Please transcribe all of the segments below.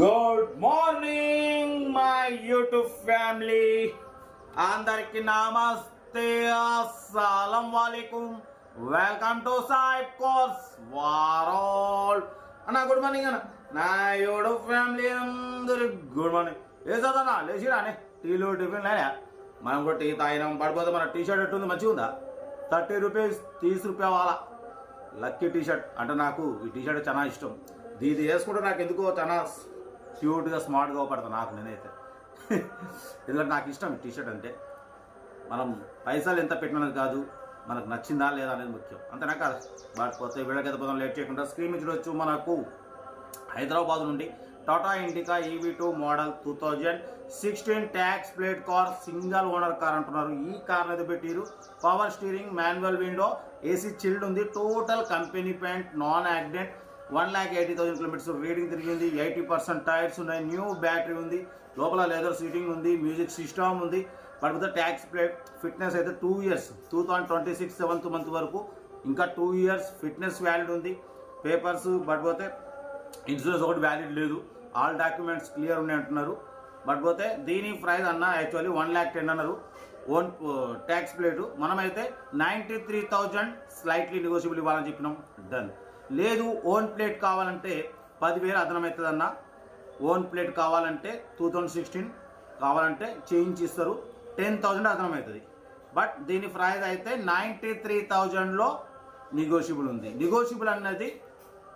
Good morning my YouTube family అందరికి నమస్తే. అస్సలం వాలేకుమ్ వెల్కమ్ టు సాయిబ్ కోర్స్ వారోల్ అన్న గుడ్ మార్నింగ్ అన్న. నా యూట్యూబ్ ఫ్యామిలీ అందరి గుడ్ మార్నింగ్ ఏ చదవనా లేచిరా అనే టీలు టిఫిన్ లేనా? మనం కూడా టీ తాగినాం పడిపోతే మన టీ షర్ట్ ఎట్టుంది? మంచిగా ఉందా? థర్టీ రూపీస్ తీసి రూపాయ వాళ్ళ లక్కీ టీ షర్ట్ అంటే నాకు ఈ టీ షర్ట్ చాలా ఇష్టం. దీది వేసుకుంటే నాకు ఎందుకో చాలా క్యూట్గా స్మార్ట్గా పడతాను నాకు నేనైతే. ఎందుకంటే నాకు ఇష్టం టీషర్ట్ టీ షర్ట్ అంటే. మనం పైసలు ఎంత పెట్టినది కాదు మనకు నచ్చిందా లేదా అనేది ముఖ్యం. అంతేనా కాదు. బట్ పోతే వీళ్ళకైతే పోతాం లేట్ చేయకుండా స్క్రీన్ చూడొచ్చు మనకు హైదరాబాద్ నుండి Tata Indica EV two model two thousand sixteen tax plate car single owner car అంటున్నారు. ఈ కార్ అయితే పెట్టిరు. Power steering manual window AC chilled ఉంది. Total company paint non accident. One lakh eighty thousand kilometres reading తిరిగింది. Eighty percent tyres ఉన్నాయి. New battery ఉంది. లోపల leather seating ఉంది. మ్యూజిక్ సిస్టమ్ ఉంది. పడిపోతే ట్యాక్స్ ప్లేట్ ఫిట్నెస్ అయితే two years two thousand twenty six seventh month వరకు ఇంకా టూ ఇయర్స్ ఫిట్నెస్ వ్యాలిడ్ ఉంది. పేపర్స్ పడిపోతే ఇన్సూరెన్స్ ఒకటి వ్యాలిడ్ లేదు. ఆల్ డాక్యుమెంట్స్ క్లియర్ ఉన్నాయి అంటున్నారు. బట్ పోతే దీని ప్రైస్ అన్న యాక్చువల్లీ వన్ ల్యాక్ టెన్ అన్నారు. ఓన్ ట్యాక్స్ ప్లేటు మనమైతే ninety three thousand slightly negotiable ఇవ్వాలని చెప్పినాం. డన్ లేదు ఓన్ ప్లేట్ కావాలంటే పదివేలు అదనమవుతుందన్న ఓన్ ప్లేట్ కావాలంటే టూ థౌజండ్ సిక్స్టీన్ కావాలంటే చేయించి ఇస్తారు టెన్ థౌజండ్ అదనమవుతుంది బట్ దీని ప్రైస్ అయితే నైంటీ త్రీ థౌజండ్లో నెగోషియబుల్ ఉంది. నెగోషియబుల్ అన్నది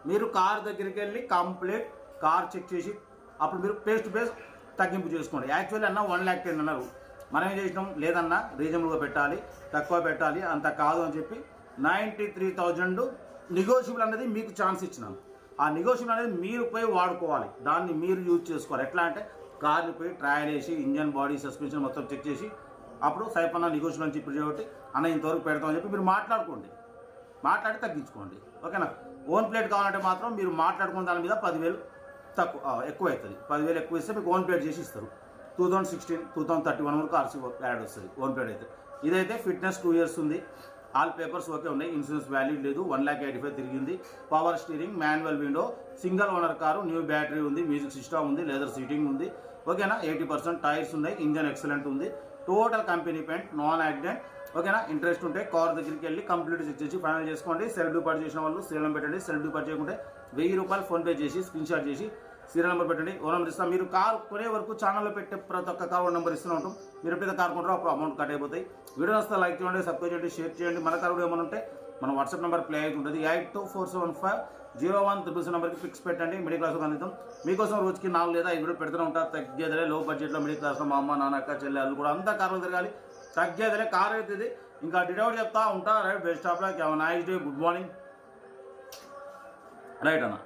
మీరు కార్ దగ్గరికి వెళ్ళి కంప్లీట్ కార్ చెక్ చేసి అప్పుడు మీరు పేస్ టు పేస్ తగ్గింపు చేసుకోండి. యాక్చువల్లీ అన్న వన్ ల్యాక్ టెన్ అన్నారు. మనం ఏం చేసినాం? లేదన్నా రీజనబుల్గా పెట్టాలి తక్కువ పెట్టాలి అంత కాదు అని చెప్పి నైంటీ త్రీ థౌజండ్ నెగోషియబుల్ అనేది మీకు ఛాన్స్ ఇచ్చినాను. ఆ నెగోషియబుల్ అనేది మీరు పోయి వాడుకోవాలి. దాన్ని మీరు యూజ్ చేసుకోవాలి. ఎట్లా అంటే కార్ని పోయి ట్రయల్ వేసి ఇంజన్ బాడీ సస్పెన్షన్ మొత్తం చెక్ చేసి అప్పుడు సైపన్న నెగోషియబుల్ అని చెప్పి కాబట్టి అన్న ఇంతవరకు పెడతామని చెప్పి మీరు మాట్లాడుకోండి. మాట్లాడి తగ్గించుకోండి. ఓకేనా? ఓన్ ప్లేట్ కావాలంటే మాత్రం మీరు మాట్లాడుకున్న దాని మీద పదివేలు తక్కువ ఎక్కువ అవుతుంది పదివేలు ఎక్కువ ఇస్తే మీకు ఓన్ ప్లేట్ చేసి ఇస్తారు. Two thousand sixteen two thousand thirty one వరకు ఆర్సీ యాడ్ వస్తుంది. ఓన్ ప్లేట్ అయితే. ఇదైతే ఫిట్నెస్ టూ ఇయర్స్ ఉంది. ఆల్ పేపర్స్ ఓకే ఉన్నాయి. ఇన్సూరెన్స్ వ్యాల్యూ లేదు. వన్ ల్యాక్ ఎయిటీ ఫైవ్ తిరిగింది. Power steering manual window single owner car new battery ఉంది music system ఉంది లెదర్ సీటింగ్ ఉంది. ఓకేనా ఎయిటీ పర్సెంట్ టైర్స్ ఉన్నాయి. ఇంజన్ ఎక్సలెంట్ ఉంది. Total company paint non accident ఓకేనా ఇంట్రెస్ట్ ఉంటే కార్ దగ్గరికి వెళ్ళి కంప్లీట్ చెక్ చేసి ఫైనల్ చేసుకోండి. సెల్ఫ్ డిపార్ట్ చేసిన వాళ్ళు శ్రీలం పెట్టండి. సెల్ఫ్ డిపార్ట్ చేయకుంటే వెయ్యి రూపాయలు ఫోన్పే చేసి స్క్రీన్ షాట్ చేసి సీరియల్ నెంబర్ పెట్టండి. ఓ నెంబర్ ఇస్తాం. మీరు కార్ కొనే వరకు ఛానల్లో పెట్టే ప్రతి ఒక్క కార్ ఓ నెంబర్ ఇస్తూనే ఉంటాం. మీరు ఎప్పుడైతే కార్ కొంటారో అప్పుడు అమౌంట్ కట్ అయిపోతాయి. వీడియో వస్తే లైక్ చేయండి సబ్స్క్రైబ్ చేయండి షేర్ చేయండి. మన కార్ కూడా ఏమైనా ఉంటే మన వాట్సాప్ నెంబర్ ప్లే అయితే ఉంటుంది. Eight two four seven five zero one triple seven నెంబర్కి ఫిక్స్ పెట్టండి. మిడిల్ క్లాస్కి అందిద్దాం. మీకోసం రోజుకి నాలుగు లేదా ఐదు వీడియో పెడుతూనే ఉంటారు తగ్గేదలే లో బడ్జెట్లో మిడిల్ క్లాస్లో మా అమ్మ నాన్న అక్క చెల్లె వాళ్ళు కూడా అంతా కార్లు తిరగాలి. తగ్గేదలే కార్ అవుతుంది. ఇంకా డిటౌట్ చెప్తా ఉంటా. Right best of luck. Have nice day. Good morning. Right అన్న.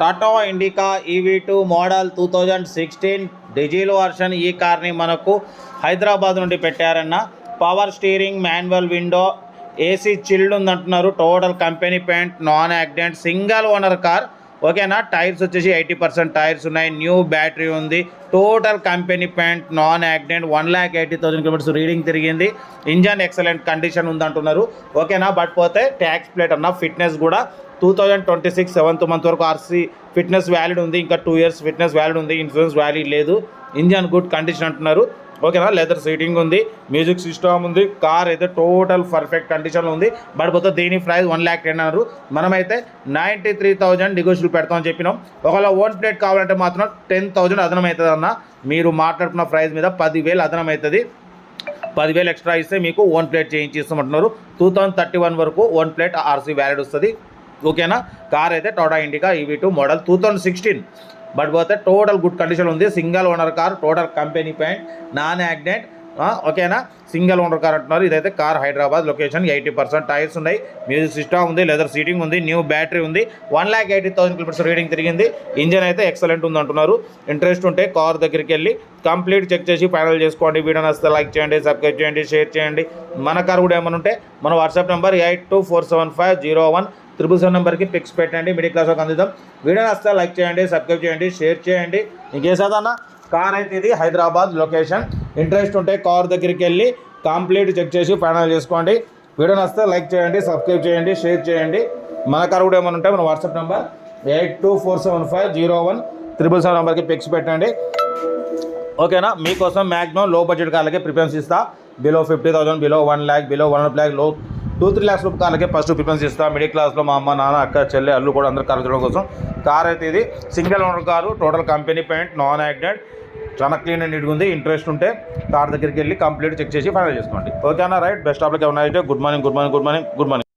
Tata Indica EV two model two thousand sixteen diesel version ఈ కార్ని మనకు హైదరాబాద్ నుండి పెట్టారన్న. Power steering manual window AC chilled ఉందంటున్నారు. Total company paint non accident single owner car ఓకేనా? Tyres వచ్చేసి eighty percent tyres ఉన్నాయి. New battery ఉంది. Total company paint non accident one lakh eighty thousand kilometres reading తిరిగింది. Engine excellent condition ఉందంటున్నారు. ఓకేనా? But పోతే tax plate అన్న fitness కూడా two thousand twenty six seventh month వరకు ఆర్సీ ఫిట్నెస్ వ్యాలిడ్ ఉంది. ఇంకా టూ ఇయర్స్ ఫిట్నెస్ వ్యాలిడ్ ఉంది. ఇన్సూరెన్స్ వ్యాలిడ్ లేదు. ఇంజన్ గుడ్ కండిషన్ అంటున్నారు. ఓకేనా లెదర్ సీటింగ్ ఉంది. మ్యూజిక్ సిస్టమ్ ఉంది. కార్ అయితే టోటల్ పర్ఫెక్ట్ కండిషన్లో ఉంది. బట్ పోతే దీని ప్రైస్ వన్ ల్యాక్ టెన్ అన్నారు. మనమైతే నైంటీ త్రీ థౌజండ్ నెగోషియల్ పెడతామని చెప్పినాం. ఒకవేళ ఓన్ ప్లేట్ కావాలంటే మాత్రం టెన్ థౌజండ్ అదనం అవుతుంది అన్న మీరు మాట్లాడుకున్న ప్రైస్ మీద పదివేలు అదనం అవుతుంది పదివేలు ఎక్స్ట్రా ఇస్తే మీకు ఓన్ ప్లేట్ చేయించి ఇస్తామంటున్నారు టూ థౌసండ్ థర్టీ వన్ వరకు ఓన్ ప్లేట్ ఆర్సీ వ్యాలిడ్ వస్తుంది. ఓకేనా? కార్ అయితే Tata Indica EV two model two thousand sixteen. But పోతే టోటల్ గుడ్ కండిషన్ ఉంది. Single owner car total company paint non accident ఓకేనా? Single owner car అంటున్నారు. ఇదైతే car Hyderabad location eighty percent tyres ఉన్నాయి. Music system ఉంది leather seating ఉంది new battery ఉంది. One lakh eighty thousand kilometres reading తిరిగింది. Engine అయితే ఎక్సలెంట్ ఉంది అంటున్నారు. ఇంట్రెస్ట్ ఉంటే కార్ దగ్గరికి వెళ్ళి కంప్లీట్ చెక్ చేసి ఫైనల్ చేసుకోండి. వీడియో నచ్చితే లైక్ చేయండి సబ్స్క్రైబ్ చేయండి షేర్ చేయండి. మన కార్ కూడా ఏమైనా ఉంటే మన WhatsApp number eight two four seven five zero one triple seven నెంబర్కి పిక్స్ పెట్టండి మిడిల్ క్లాస్ అందిద్దాం. వీడియో నచ్చితే లైక్ చేయండి సబ్స్క్రైబ్ చేయండి షేర్ చేయండి. ఇంకేసాదన్నా కార్ అయితే ఇది హైదరాబాద్ లొకేషన్ ఇంట్రెస్ట్ ఉంటే కార్ దగ్గరికి వెళ్ళి కంప్లీట్ చెక్ చేసి ఫైనల్ చేసుకోండి. వీడియో నచ్చితే లైక్ చేయండి సబ్స్క్రైబ్ చేయండి షేర్ చేయండి. మన కార్ కూడా ఏమైనా ఉంటే మన WhatsApp number eight two four seven five zero one triple seven నెంబర్కి పిక్స్ పెట్టండి. ఓకేనా? మీకోసం మ్యాక్సిమం లో బడ్జెట్ కార్లకి ప్రిఫరెన్స్ ఇస్తా. Below fifty thousand below one lakh below one ల్యాక్లో two three lakhs రూపాయల ఫస్ట్ ప్రిఫరెన్స్ ఇస్తా మిడిల్ క్లాస్లో మా అమ్మ నాన్న అక్క చెల్లె అల్లు కూడా అందరూ కార్ చూడడం కోసం. కార్ అయితే ఇది. Single owner car total company paint non accident చాలా క్లీన్ అండ్ నీట్గా ఉంది. ఇంట్రెస్ట్ ఉంటే కార్ దగ్గరికి వెళ్ళి కంప్లీట్ చెక్ చేసి ఫైనల్ చేసుకోండి. ఓకేనా రైట్ బెస్ట్ ఆఫ్లకి ఏమైనా అయితే. Good morning good morning good morning good morning